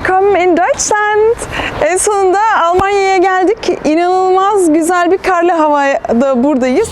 willkommen in Deutschland. En sonunda Almanya'ya geldik. İnanılmaz güzel bir karlı havada buradayız.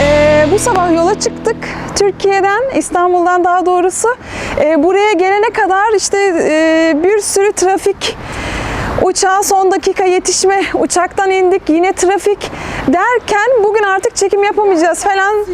Ee, bu sabah yola çıktık Türkiye'den, İstanbul'dan daha doğrusu. Ee, buraya gelene kadar işte e, bir sürü trafik, uçağa son dakika yetişme, uçaktan indik yine trafik derken bugün artık çekim yapamayacağız falan.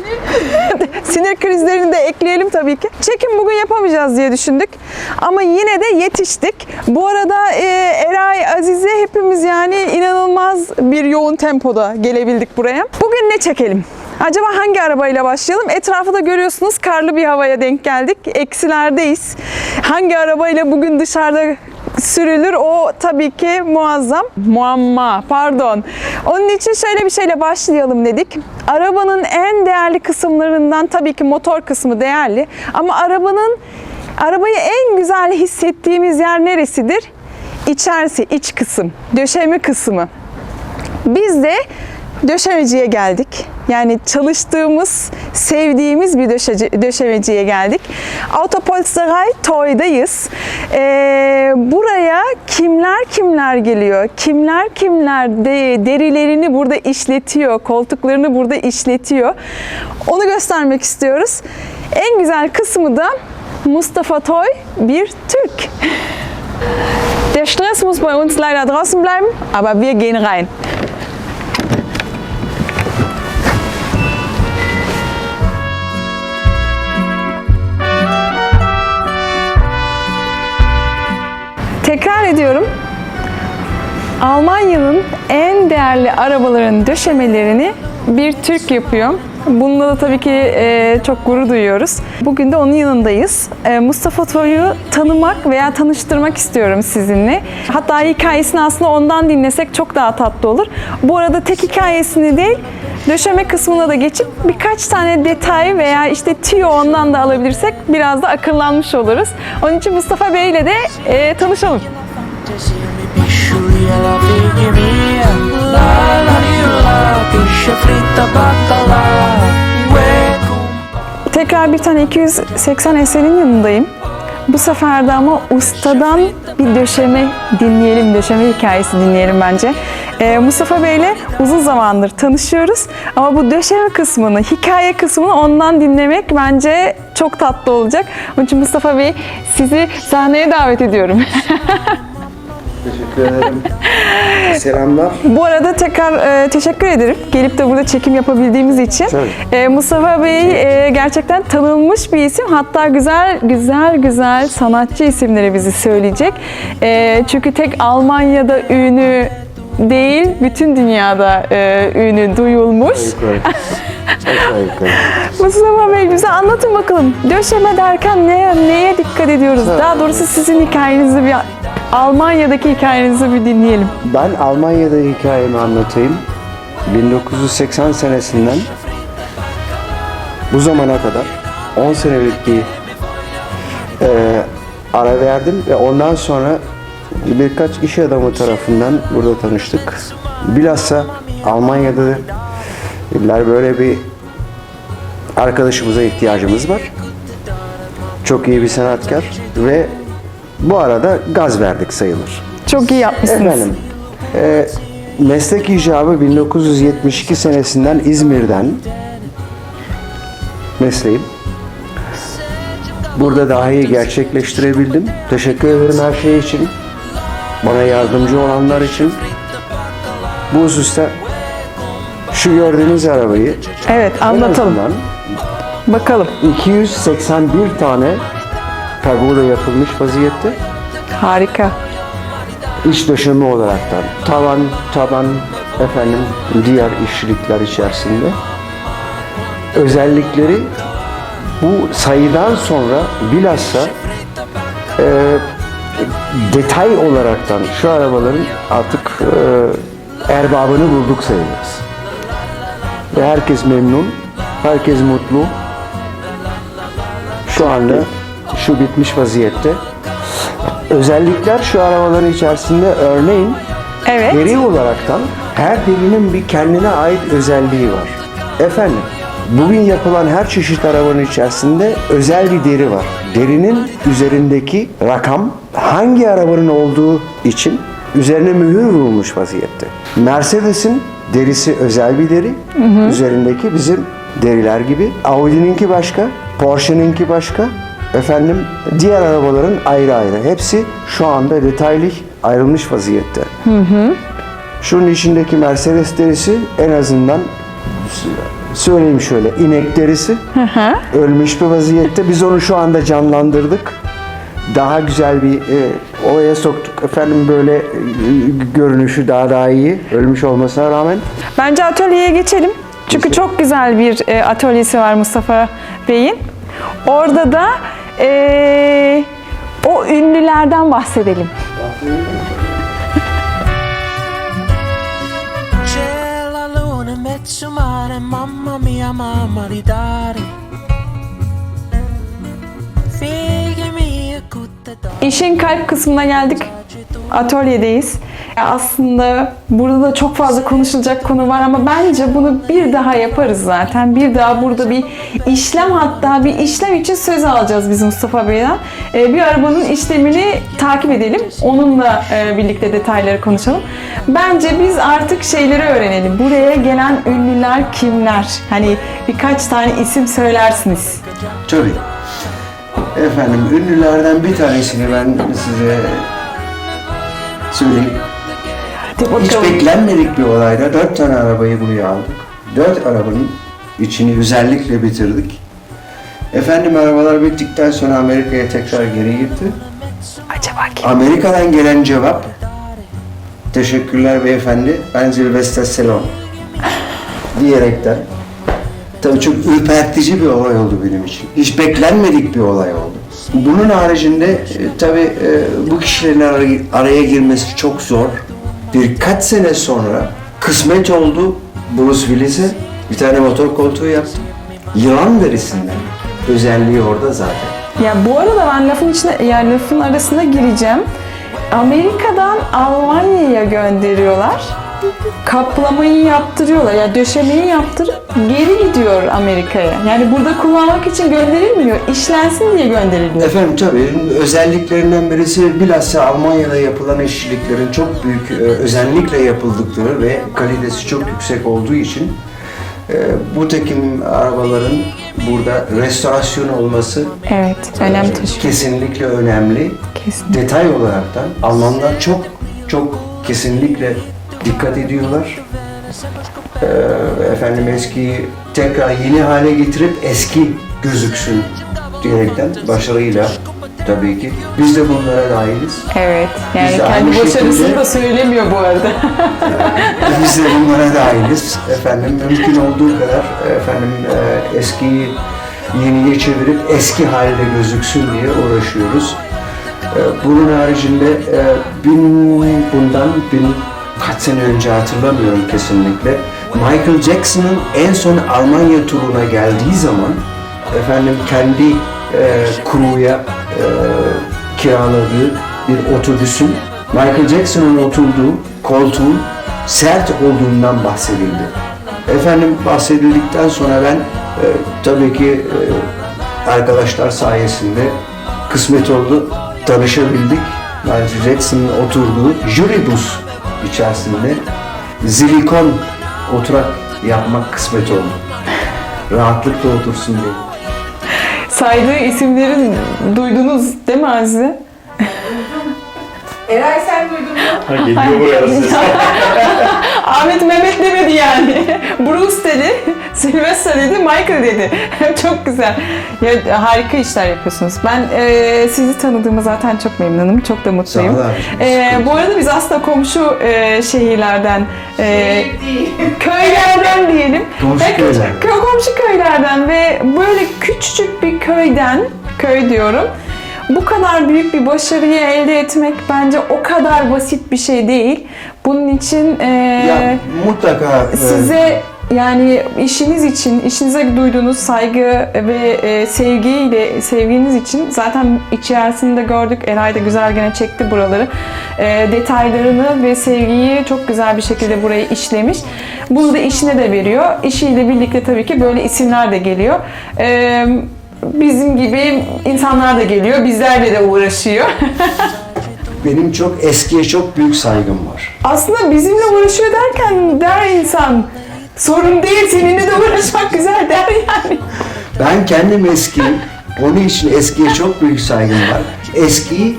Sinir krizlerini de ekleyelim tabii ki. Çekim bugün yapamayacağız diye düşündük. Ama yine de yetiştik. Bu arada e, Eray, Azize hepimiz yani inanılmaz bir yoğun tempoda gelebildik buraya. Bugün ne çekelim? Acaba hangi arabayla başlayalım? Etrafı da görüyorsunuz karlı bir havaya denk geldik. Eksilerdeyiz. Hangi arabayla bugün dışarıda sürülür o tabii ki muazzam. Muamma pardon. Onun için şöyle bir şeyle başlayalım dedik. Arabanın en değerli kısımlarından tabii ki motor kısmı değerli. Ama arabanın arabayı en güzel hissettiğimiz yer neresidir? İçerisi, iç kısım, döşeme kısmı. Biz de döşemeciye geldik. Yani çalıştığımız, sevdiğimiz bir döşeci, döşemeciye geldik. Autopolsterei Toy'dayız. Ee, buraya kimler kimler geliyor, kimler kimler de derilerini burada işletiyor, koltuklarını burada işletiyor. Onu göstermek istiyoruz. En güzel kısmı da Mustafa Toy bir Türk. Der Stress muss bei uns leider draußen bleiben, aber wir gehen rein. Almanya'nın en değerli arabaların döşemelerini bir Türk yapıyor. Bununla da tabii ki e, çok gurur duyuyoruz. Bugün de onun yanındayız. E, Mustafa Toy'u tanımak veya tanıştırmak istiyorum sizinle. Hatta hikayesini aslında ondan dinlesek çok daha tatlı olur. Bu arada tek hikayesini değil, döşeme kısmına da geçip birkaç tane detay veya işte tüyo ondan da alabilirsek biraz da akıllanmış oluruz. Onun için Mustafa Bey ile de e, tanışalım. Veio em mim La la la bacala Ué com Tekrar bir tane 280 eserin yanındayım. Bu sefer de ama ustadan bir döşeme dinleyelim, döşeme hikayesi dinleyelim bence. Ee, Mustafa Bey'le uzun zamandır tanışıyoruz ama bu döşeme kısmını, hikaye kısmını ondan dinlemek bence çok tatlı olacak. Onun için Mustafa Bey sizi sahneye davet ediyorum. Teşekkür ederim. Selamlar. Bu arada tekrar e, teşekkür ederim. Gelip de burada çekim yapabildiğimiz için. Tabii. E, Mustafa Bey e, gerçekten tanınmış bir isim. Hatta güzel güzel güzel sanatçı isimleri bizi söyleyecek. E, çünkü tek Almanya'da ünü değil, bütün dünyada e, ünü duyulmuş. Mustafa Bey bize anlatın bakalım. Döşeme derken neye, neye dikkat ediyoruz? Daha doğrusu sizin hikayenizi bir Almanya'daki hikayenizi bir dinleyelim. Ben Almanya'da hikayemi anlatayım. 1980 senesinden bu zamana kadar 10 senelik bir e, ara verdim ve ondan sonra birkaç iş adamı tarafından burada tanıştık. Bilhassa Almanya'da böyle bir arkadaşımıza ihtiyacımız var. Çok iyi bir sanatkar ve bu arada gaz verdik sayılır. Çok iyi yapmışsınız. Efendim, e, meslek icabı 1972 senesinden İzmir'den mesleğim. Burada dahi gerçekleştirebildim. Teşekkür ederim her şey için. Bana yardımcı olanlar için. Bu hususta şu gördüğünüz arabayı Evet, en anlatalım. azından Bakalım. 281 tane pagoda yapılmış vaziyette. Harika. iç döşeme olaraktan tavan, taban, efendim diğer işçilikler içerisinde özellikleri bu sayıdan sonra bilhassa e, detay olaraktan şu arabaların artık e, erbabını bulduk sayılırız. Ve herkes memnun, herkes mutlu. Şu anda şu bitmiş vaziyette. Özellikler şu arabaların içerisinde örneğin Evet. deri olaraktan her derinin bir kendine ait özelliği var. Efendim Bugün yapılan her çeşit arabanın içerisinde özel bir deri var. Derinin üzerindeki rakam hangi arabanın olduğu için üzerine mühür vurulmuş vaziyette. Mercedes'in derisi özel bir deri. Üzerindeki bizim deriler gibi. Audi'ninki başka, Porsche'ninki başka. Efendim diğer arabaların ayrı ayrı. Hepsi şu anda detaylı ayrılmış vaziyette. Şunun içindeki Mercedes derisi en azından söyleyeyim şöyle inek derisi ölmüş bir vaziyette. Biz onu şu anda canlandırdık. Daha güzel bir e, ovaya soktuk. Efendim böyle e, görünüşü daha daha iyi. Ölmüş olmasına rağmen. Bence atölyeye geçelim. Çünkü çok güzel bir e, atölyesi var Mustafa Bey'in. Orada da e, o ünlülerden bahsedelim. Mamma mia, mamma di dare. Figli mie. İşin kalp kısmına geldik. Atölyedeyiz. Aslında burada da çok fazla konuşulacak konu var ama bence bunu bir daha yaparız zaten. Bir daha burada bir işlem hatta bir işlem için söz alacağız biz Mustafa Bey'den. Ee, bir arabanın işlemini takip edelim. Onunla e, birlikte detayları konuşalım. Bence biz artık şeyleri öğrenelim. Buraya gelen ünlüler kimler? Hani birkaç tane isim söylersiniz. Tabii. Efendim ünlülerden bir tanesini ben size söyleyeyim. Hadi Hiç bakalım. beklenmedik bir olayda dört tane arabayı buraya aldık. Dört arabanın içini özellikle bitirdik. Efendim arabalar bittikten sonra Amerika'ya tekrar geri gitti. Acaba kim? Amerika'dan gelen cevap Teşekkürler beyefendi. Ben Sylvester Stallone. Diyerekten. Tabii çok ürpertici bir olay oldu benim için. Hiç beklenmedik bir olay oldu. Bunun haricinde e, tabii e, bu kişilerin araya girmesi çok zor. Birkaç sene sonra kısmet oldu Bruce Willis'e bir tane motor koltuğu yaptı. Yılan derisinden. Özelliği orada zaten. Ya bu arada ben lafın içine, yani lafın arasına gireceğim. Amerika'dan Almanya'ya gönderiyorlar. Kaplamayı yaptırıyorlar. Ya döşemeyi yaptırıp geri gidiyor Amerika'ya. Yani burada kullanmak için gönderilmiyor. İşlensin diye gönderiliyor. Efendim tabii özelliklerinden birisi bilhassa Almanya'da yapılan işçiliklerin çok büyük e, özenlikle yapıldıkları ve kalitesi çok yüksek olduğu için e, bu tekim arabaların burada restorasyon olması Evet, önem taşıyor. kesinlikle önemli. Kesin. Detay olaraktan Almanlar çok çok kesinlikle dikkat ediyorlar. Ee, efendim eskiyi tekrar yeni hale getirip eski gözüksün diyerekten başarıyla tabii ki. Biz de bunlara dahiliz. Evet, yani Biz kendi başarısını da söylemiyor bu arada. Biz de bunlara dahiliz. Efendim mümkün olduğu kadar efendim e, eskiyi yeniye çevirip eski halde gözüksün diye uğraşıyoruz. E, bunun haricinde e, bin, bundan bin kaç sene önce hatırlamıyorum kesinlikle. Michael Jackson'ın en son Almanya turuna geldiği zaman efendim kendi e, crew'ya e, kiraladığı bir otobüsün Michael Jackson'ın oturduğu koltuğun sert olduğundan bahsedildi. Efendim bahsedildikten sonra ben e, tabii ki e, arkadaşlar sayesinde kısmet oldu, tanışabildik. Michael Jackson'ın oturduğu jüribus içerisinde zilikon oturak yapmak kısmet oldu. Rahatlıkla otursun diye. Saydığı isimlerin duydunuz değil mi Azize? Eray sen duydun mu? Ha, geliyor buraya ses. Ahmet Mehmet demedi yani. Bruce dedi, Sylvester dedi, Michael dedi. çok güzel. Ya, harika işler yapıyorsunuz. Ben e, sizi tanıdığıma zaten çok memnunum. Çok da mutluyum. Sağ ol abiciğim, E, bu arada biz aslında komşu e, şehirlerden, e, köylerden diyelim. Komşu Ve- köyler. Kö- komşu köylerden ve böyle küçücük bir köyden, köy diyorum. Bu kadar büyük bir başarıyı elde etmek bence o kadar basit bir şey değil. Bunun için e, Ya mutlaka e, size yani işiniz için, işinize duyduğunuz saygı ve e, sevgiyle sevginiz için zaten içerisinde gördük. Eray da güzel gene çekti buraları. E, detaylarını ve sevgiyi çok güzel bir şekilde buraya işlemiş. Bunu da işine de veriyor. İşiyle birlikte tabii ki böyle isimler de geliyor. E, bizim gibi insanlar da geliyor. Bizlerle de uğraşıyor. Benim çok eskiye çok büyük saygım var. Aslında bizimle uğraşıyor derken der insan sorun değil seninle de uğraşmak güzel der yani. Ben kendim eskiyim. Onun için eskiye çok büyük saygım var. Eskiyi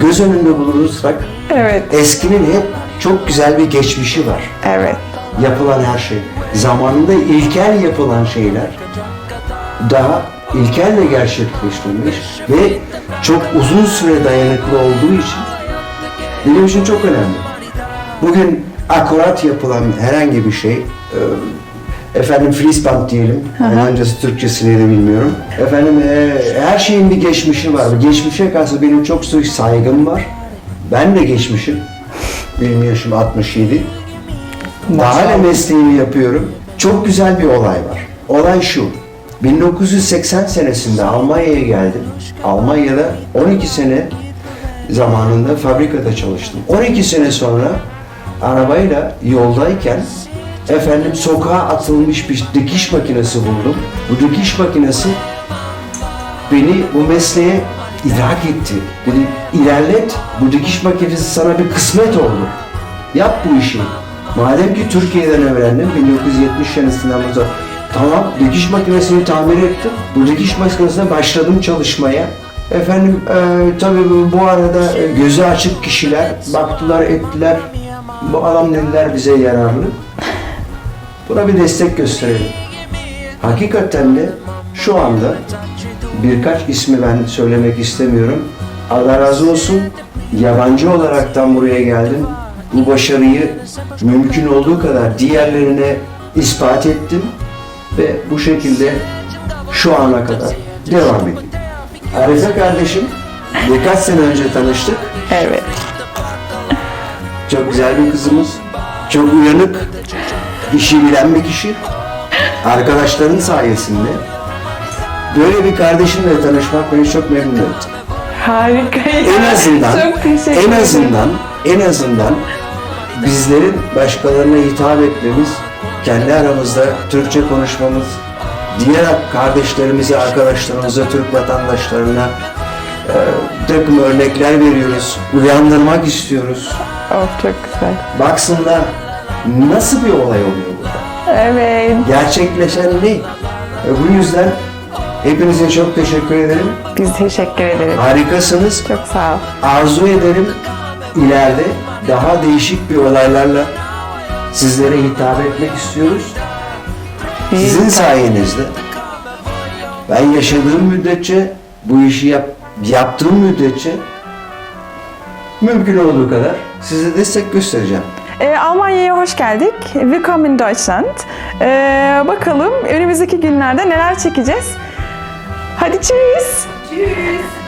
göz önünde bulundurursak Evet, eskinin hep çok güzel bir geçmişi var. evet. Yapılan her şey. Zamanında ilkel yapılan şeyler daha ilkelle gerçekleştirilmiş ve çok uzun süre dayanıklı olduğu için benim için çok önemli. Bugün akurat yapılan herhangi bir şey e, efendim Friesband diyelim. Almancası Türkçesini de bilmiyorum. Efendim e, her şeyin bir geçmişi var. Geçmişe karşı benim çok saygım var. Ben de geçmişim. Benim yaşım 67. Daha hala mesleğimi yapıyorum. Çok güzel bir olay var. Olay şu. 1980 senesinde Almanya'ya geldim. Almanya'da 12 sene zamanında fabrikada çalıştım. 12 sene sonra arabayla yoldayken efendim sokağa atılmış bir dikiş makinesi buldum. Bu dikiş makinesi beni bu mesleğe idrak etti. Dedi ilerlet, bu dikiş makinesi sana bir kısmet oldu. Yap bu işi. Madem ki Türkiye'den öğrendim, 1970 senesinden bu tamam dikiş makinesini tamir ettim. Bu dikiş makinesine başladım çalışmaya. Efendim e, tabii bu, arada gözü açık kişiler baktılar ettiler. Bu adam dediler bize yararlı. Buna bir destek gösterelim. Hakikaten de şu anda birkaç ismi ben söylemek istemiyorum. Allah razı olsun. Yabancı olaraktan buraya geldim. Bu başarıyı mümkün olduğu kadar diğerlerine ispat ettim ve bu şekilde şu ana kadar devam ediyorum. Arife kardeşim birkaç sene önce tanıştık. Evet. Çok güzel bir kızımız. Çok uyanık, işi bilen bir kişi. Arkadaşların sayesinde. Böyle bir kardeşimle tanışmak beni çok memnun etti. Harika. En azından, Çok teşekkür en ederim. azından, en azından bizlerin başkalarına hitap etmemiz, kendi aramızda Türkçe konuşmamız, diğer kardeşlerimize, arkadaşlarımıza, Türk vatandaşlarına e, takım örnekler veriyoruz, uyandırmak istiyoruz. Oh çok güzel. Baksınlar nasıl bir olay oluyor burada. Evet. Gerçekleşen ne? E, bu yüzden hepinize çok teşekkür ederim. Biz teşekkür ederiz. Harikasınız. Çok sağ ol. Arzu ederim ileride daha değişik bir olaylarla sizlere hitap etmek istiyoruz. Sizin sayenizde ben yaşadığım müddetçe bu işi yap, yaptığım müddetçe mümkün olduğu kadar size destek göstereceğim. Ee, Almanya'ya hoş geldik. Willkommen in Deutschland. Ee, bakalım önümüzdeki günlerde neler çekeceğiz. Hadi tschüss. Tschüss.